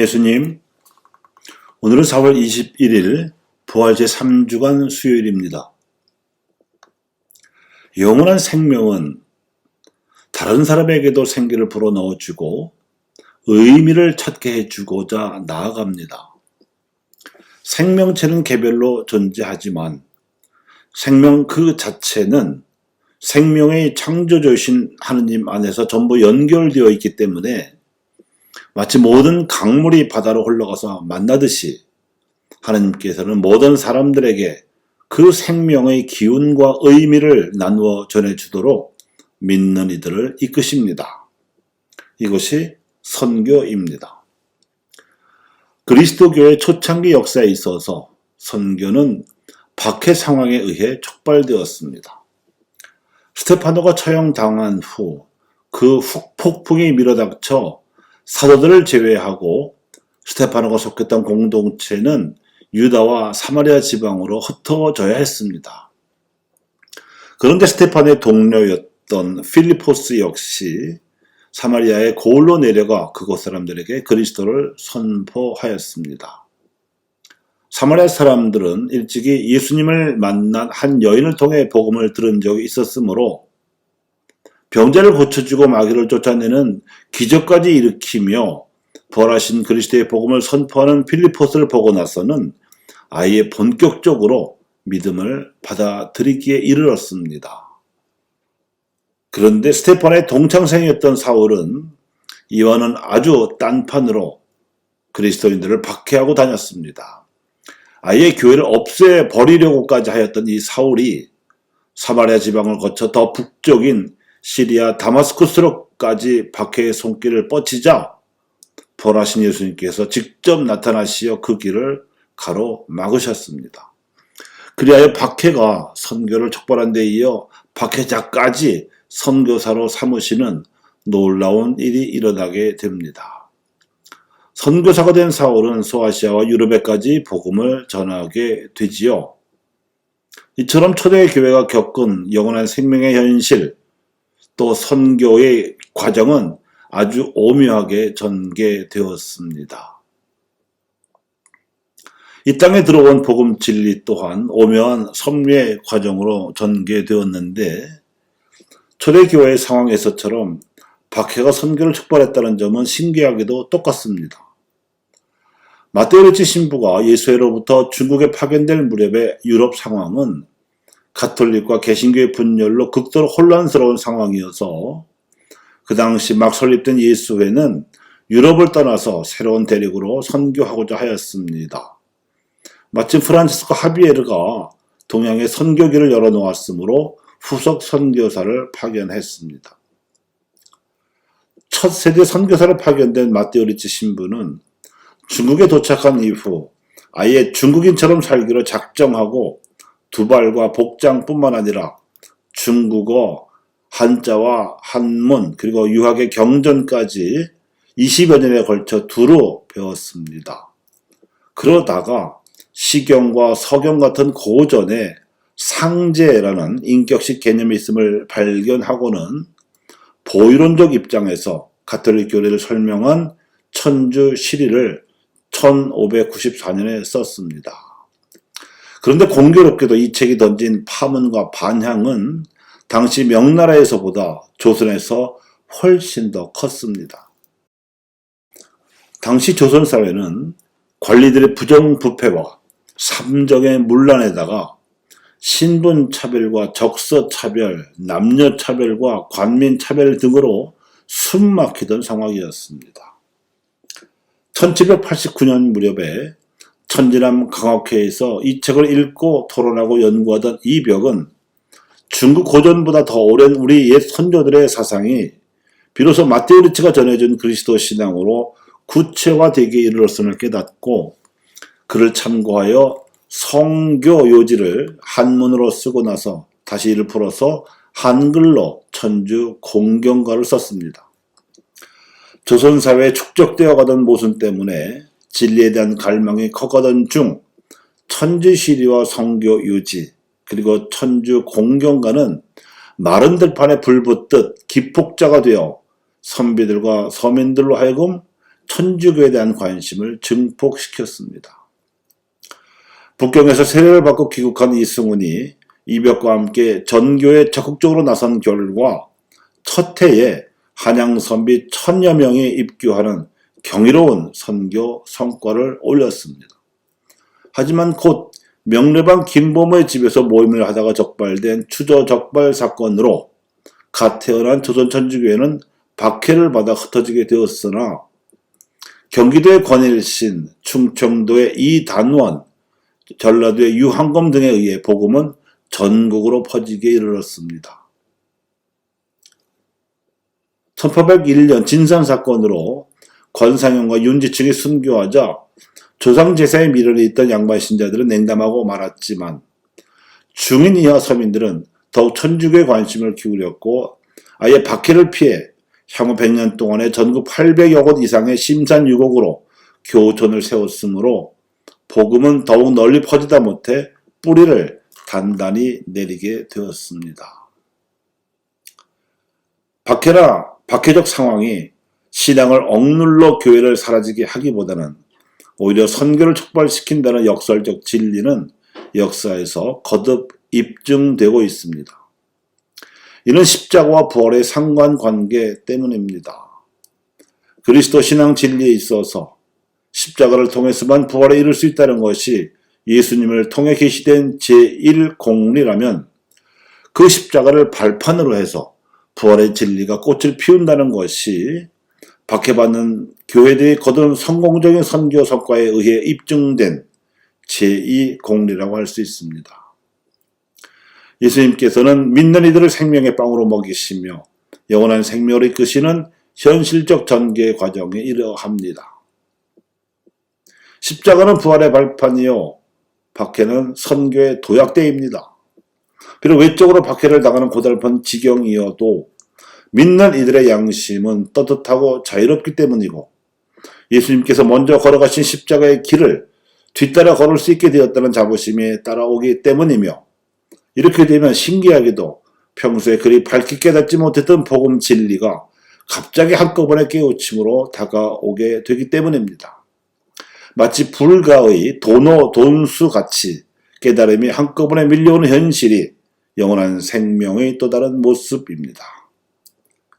예수님, 오늘은 4월 21일 부활 제 3주간 수요일입니다. 영원한 생명은 다른 사람에게도 생기를 불어넣어주고 의미를 찾게 해주고자 나아갑니다. 생명체는 개별로 존재하지만 생명 그 자체는 생명의 창조주신 하느님 안에서 전부 연결되어 있기 때문에 마치 모든 강물이 바다로 흘러가서 만나듯이 하나님께서는 모든 사람들에게 그 생명의 기운과 의미를 나누어 전해주도록 믿는 이들을 이끄십니다. 이것이 선교입니다. 그리스도교의 초창기 역사에 있어서 선교는 박해 상황에 의해 촉발되었습니다. 스테파노가 처형당한 후 그 폭풍이 밀어닥쳐 사도들을 제외하고 스테파노가 속했던 공동체는 유다와 사마리아 지방으로 흩어져야 했습니다. 그런데 스테파노의 동료였던 필리포스 역시 사마리아의 고을로 내려가 그곳 사람들에게 그리스도를 선포하였습니다. 사마리아 사람들은 일찍이 예수님을 만난 한 여인을 통해 복음을 들은 적이 있었으므로 병자를 고쳐주고 마귀를 쫓아내는 기적까지 일으키며 벌하신 그리스도의 복음을 선포하는 필리포스를 보고 나서는 아예 본격적으로 믿음을 받아들이기에 이르렀습니다. 그런데 스테판의 동창생이었던 사울은 이와는 아주 딴판으로 그리스도인들을 박해하고 다녔습니다. 아예 교회를 없애 버리려고까지 하였던 이 사울이 사마리아 지방을 거쳐 더 북쪽인 시리아 다마스쿠스로까지 박해의 손길을 뻗치자 벌하신 예수님께서 직접 나타나시어 그 길을 가로 막으셨습니다. 그리하여 박해가 선교를 촉발한 데 이어 박해자까지 선교사로 삼으시는 놀라운 일이 일어나게 됩니다. 선교사가 된 사울은 소아시아와 유럽에까지 복음을 전하게 되지요. 이처럼 초대 교회가 겪은 영원한 생명의 현실, 또 선교의 과정은 아주 오묘하게 전개되었습니다. 이 땅에 들어온 복음 진리 또한 오묘한 섭리의 과정으로 전개되었는데 초대교회의 상황에서처럼 박해가 선교를 촉발했다는 점은 신기하게도 똑같습니다. 마테오리치 신부가 예수회로부터 중국에 파견될 무렵의 유럽 상황은 가톨릭과 개신교의 분열로 극도로 혼란스러운 상황이어서 그 당시 막 설립된 예수회는 유럽을 떠나서 새로운 대륙으로 선교하고자 하였습니다. 마침 프란치스코 하비에르가 동양의 선교기를 열어놓았으므로 후속 선교사를 파견했습니다. 첫 세대 선교사로 파견된 마테오 리치 신부는 중국에 도착한 이후 아예 중국인처럼 살기로 작정하고 두발과 복장뿐만 아니라 중국어, 한자와 한문, 그리고 유학의 경전까지 20여 년에 걸쳐 두루 배웠습니다. 그러다가 시경과 서경 같은 고전에 상제라는 인격식 개념이 있음을 발견하고는 보이론적 입장에서 가톨릭 교리를 설명한 천주 시리를 1594년에 썼습니다. 그런데 공교롭게도 이 책이 던진 파문과 반향은 당시 명나라에서보다 조선에서 훨씬 더 컸습니다. 당시 조선 사회는 관리들의 부정부패와 삼정의 문란에다가 신분 차별과 적서 차별, 남녀 차별과 관민 차별 등으로 숨막히던 상황이었습니다. 1789년 무렵에 천지남 강학회에서 이 책을 읽고 토론하고 연구하던 이 벽은 중국 고전보다 더 오랜 우리 옛 선조들의 사상이 비로소 마테오 리치가 전해준 그리스도 신앙으로 구체화되기에 이르렀음을 깨닫고 그를 참고하여 성교 요지를 한문으로 쓰고 나서 다시 이를 풀어서 한글로 천주 공경가를 썼습니다. 조선사회에 축적되어 가던 모순 때문에 진리에 대한 갈망이 커가던 중 천주 시리와 성교 유지 그리고 천주 공경가는 마른 들판에 불붙듯 기폭자가 되어 선비들과 서민들로 하여금 천주교에 대한 관심을 증폭시켰습니다. 북경에서 세례를 받고 귀국한 이승훈이 이벽과 함께 전교에 적극적으로 나선 결과 첫 해에 한양 선비 천여 명이 입교하는 경이로운 선교 성과를 올렸습니다. 하지만 곧 명례방 김보모의 집에서 모임을 하다가 적발된 추저 적발 사건으로 갓 태어난 조선천주교회는 박해를 받아 흩어지게 되었으나 경기도의 권일신, 충청도의 이단원, 전라도의 유한검 등에 의해 복음은 전국으로 퍼지게 이르렀습니다. 1801년 진산 사건으로 권상현과 윤지층이 순교하자 조상 제사에 미련이 있던 양반 신자들은 냉담하고 말았지만 중인 이하 서민들은 더욱 천주교에 관심을 기울였고 아예 박해를 피해 향후 100년 동안에 전국 800여 곳 이상의 심산 유곡으로 교촌을 세웠으므로 복음은 더욱 널리 퍼지다 못해 뿌리를 단단히 내리게 되었습니다. 박해라 박해적 상황이 신앙을 억눌러 교회를 사라지게 하기보다는 오히려 선교를 촉발시킨다는 역설적 진리는 역사에서 거듭 입증되고 있습니다. 이는 십자가와 부활의 상관관계 때문입니다. 그리스도 신앙 진리에 있어서 십자가를 통해서만 부활에 이를 수 있다는 것이 예수님을 통해 계시된 제1공리라면 그 십자가를 발판으로 해서 부활의 진리가 꽃을 피운다는 것이 박해받는 교회들이 거둔 성공적인 선교 성과에 의해 입증된 제2공리라고 할 수 있습니다. 예수님께서는 믿는 이들을 생명의 빵으로 먹이시며 영원한 생명을 이끄시는 현실적 전개 과정에 이러합니다. 십자가는 부활의 발판이요. 박해는 선교의 도약대입니다. 비록 외적으로 박해를 당하는 고달픈 지경이어도 믿는 이들의 양심은 떳떳하고 자유롭기 때문이고 예수님께서 먼저 걸어가신 십자가의 길을 뒤따라 걸을 수 있게 되었다는 자부심에 따라오기 때문이며 이렇게 되면 신기하게도 평소에 그리 밝게 깨닫지 못했던 복음 진리가 갑자기 한꺼번에 깨우침으로 다가오게 되기 때문입니다. 마치 불가의 도노 돈수 같이 깨달음이 한꺼번에 밀려오는 현실이 영원한 생명의 또 다른 모습입니다.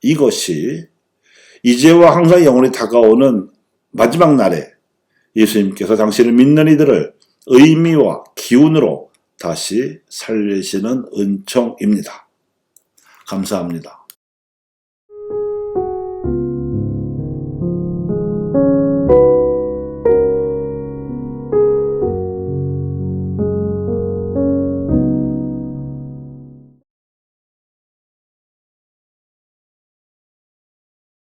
이것이 이제와 항상 영원히 다가오는 마지막 날에 예수님께서 당신을 믿는 이들을 의미와 기운으로 다시 살리시는 은총입니다. 감사합니다.